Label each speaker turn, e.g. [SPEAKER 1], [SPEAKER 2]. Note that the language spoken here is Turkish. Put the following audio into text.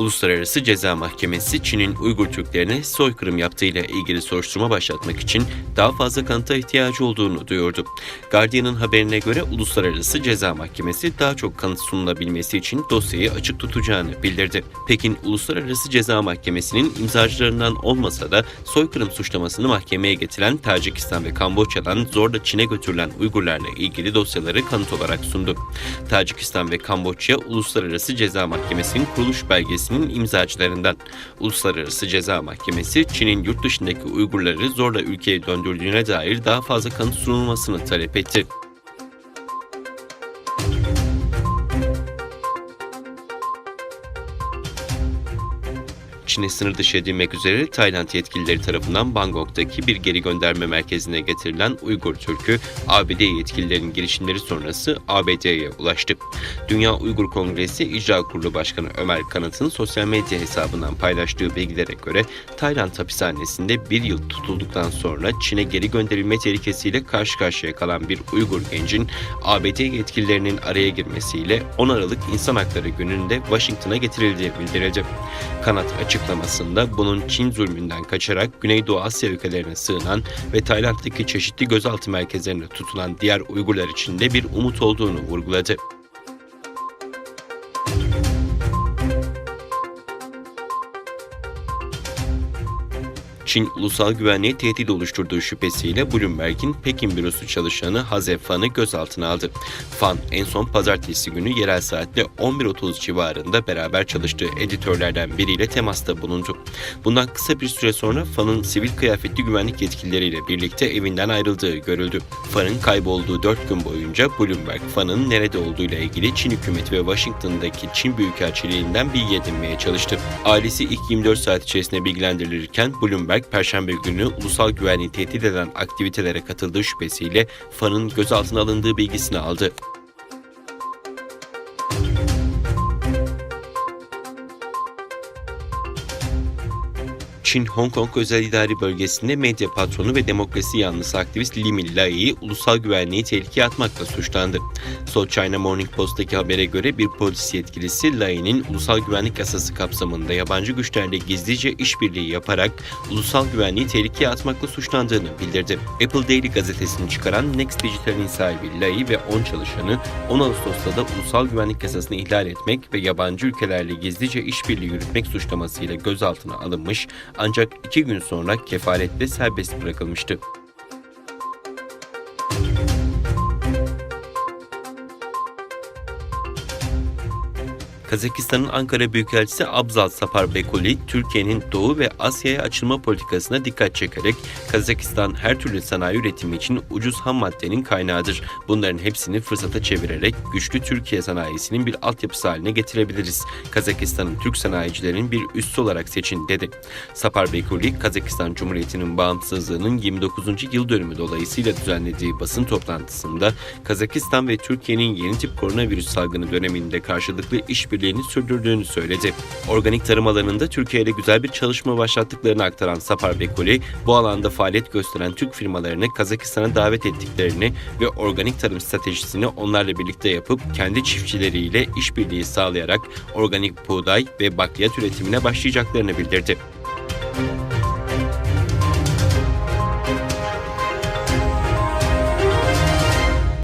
[SPEAKER 1] Uluslararası Ceza Mahkemesi Çin'in Uygur Türklerine soykırım yaptığıyla ilgili soruşturma başlatmak için daha fazla kanıta ihtiyacı olduğunu duyurdu. Guardian'ın haberine göre Uluslararası Ceza Mahkemesi daha çok kanıt sunulabilmesi için dosyayı açık tutacağını bildirdi. Pekin Uluslararası Ceza Mahkemesi'nin imzacılarından olmasa da soykırım suçlamasını mahkemeye getiren Tacikistan ve Kamboçya'dan zorla Çin'e götürülen Uygurlarla ilgili dosyaları kanıt olarak sundu. Tacikistan ve Kamboçya Uluslararası Ceza Mahkemesi'nin kuruluş belgesinin imzacılarından. Uluslararası Ceza Mahkemesi Çin'in yurt dışındaki Uygurları zorla ülkeye döndürdüğüne dair daha fazla kanıt sunulmasını talep etti. Çin'e sınır dışı edilmek üzere Tayland yetkilileri tarafından Bangkok'taki bir geri gönderme merkezine getirilen Uygur Türk'ü ABD yetkililerinin girişimleri sonrası ABD'ye ulaştı. Dünya Uygur Kongresi İcra Kurulu Başkanı Ömer Kanat'ın sosyal medya hesabından paylaştığı bilgilere göre Tayland hapishanesinde bir yıl tutulduktan sonra Çin'e geri gönderilme tehlikesiyle karşı karşıya kalan bir Uygur gencin ABD yetkililerinin araya girmesiyle 10 Aralık İnsan Hakları Günü'nde Washington'a getirildiği bildirildi. Kanat açıklamasında bunun Çin zulmünden kaçarak Güneydoğu Asya ülkelerine sığınan ve Tayland'daki çeşitli gözaltı merkezlerinde tutulan diğer Uygurlar için de bir umut olduğunu vurguladı. Çin ulusal güvenliğe tehdit oluşturduğu şüphesiyle Bloomberg'in Pekin bürosu çalışanı Hazef Fan'ı gözaltına aldı. Fan en son pazartesi günü yerel saatte 11.30 civarında beraber çalıştığı editörlerden biriyle temasta bulundu. Bundan kısa bir süre sonra Fan'ın sivil kıyafetli güvenlik yetkilileriyle birlikte evinden ayrıldığı görüldü. Fan'ın kaybolduğu 4 gün boyunca Bloomberg, Fan'ın nerede olduğuyla ilgili Çin hükümeti ve Washington'daki Çin Büyükelçiliğinden bilgi edinmeye çalıştı. Ailesi ilk 24 saat içerisinde bilgilendirilirken Bloomberg Perşembe günü ulusal güvenliği tehdit eden aktivitelere katıldığı şüphesiyle Fan'ın gözaltına alındığı bilgisini aldı. Çin Hong Kong Özel İdari Bölgesi'nde medya patronu ve demokrasi yanlısı aktivist Li Minlai'yi ulusal güvenliği tehlikeye atmakla suçlandı. South China Morning Post'taki habere göre bir polis yetkilisi Lai'nin ulusal güvenlik yasası kapsamında yabancı güçlerle gizlice işbirliği yaparak ulusal güvenliği tehlikeye atmakla suçlandığını bildirdi. Apple Daily gazetesini çıkaran Next Digital'in sahibi Lai ve 10 çalışanı 10 Ağustos'ta da ulusal güvenlik yasasını ihlal etmek ve yabancı ülkelerle gizlice işbirliği yürütmek suçlamasıyla gözaltına alınmış ancak iki gün sonra kefaletle serbest bırakılmıştı. Kazakistan'ın Ankara Büyükelçisi Abzal Saparbekuli, Türkiye'nin Doğu ve Asya'ya açılma politikasına dikkat çekerek Kazakistan her türlü sanayi üretimi için ucuz ham maddenin kaynağıdır. Bunların hepsini fırsata çevirerek güçlü Türkiye sanayisinin bir altyapısı haline getirebiliriz. Kazakistan'ın Türk sanayicilerin bir üssü olarak seçin dedi. Saparbekuli, Kazakistan Cumhuriyeti'nin bağımsızlığının 29. yıl dönümü dolayısıyla düzenlediği basın toplantısında Kazakistan ve Türkiye'nin yeni tip koronavirüs salgını döneminde karşılıklı işbirliğini sürdürdüğünü söyledi. Organik tarım alanında Türkiye ile güzel bir çalışma başlattıklarını aktaran Sapar Bekoli, bu alanda faaliyet gösteren Türk firmalarını Kazakistan'a davet ettiklerini ve organik tarım stratejisini onlarla birlikte yapıp kendi çiftçileriyle işbirliği sağlayarak organik buğday ve bakliyat üretimine başlayacaklarını bildirdi.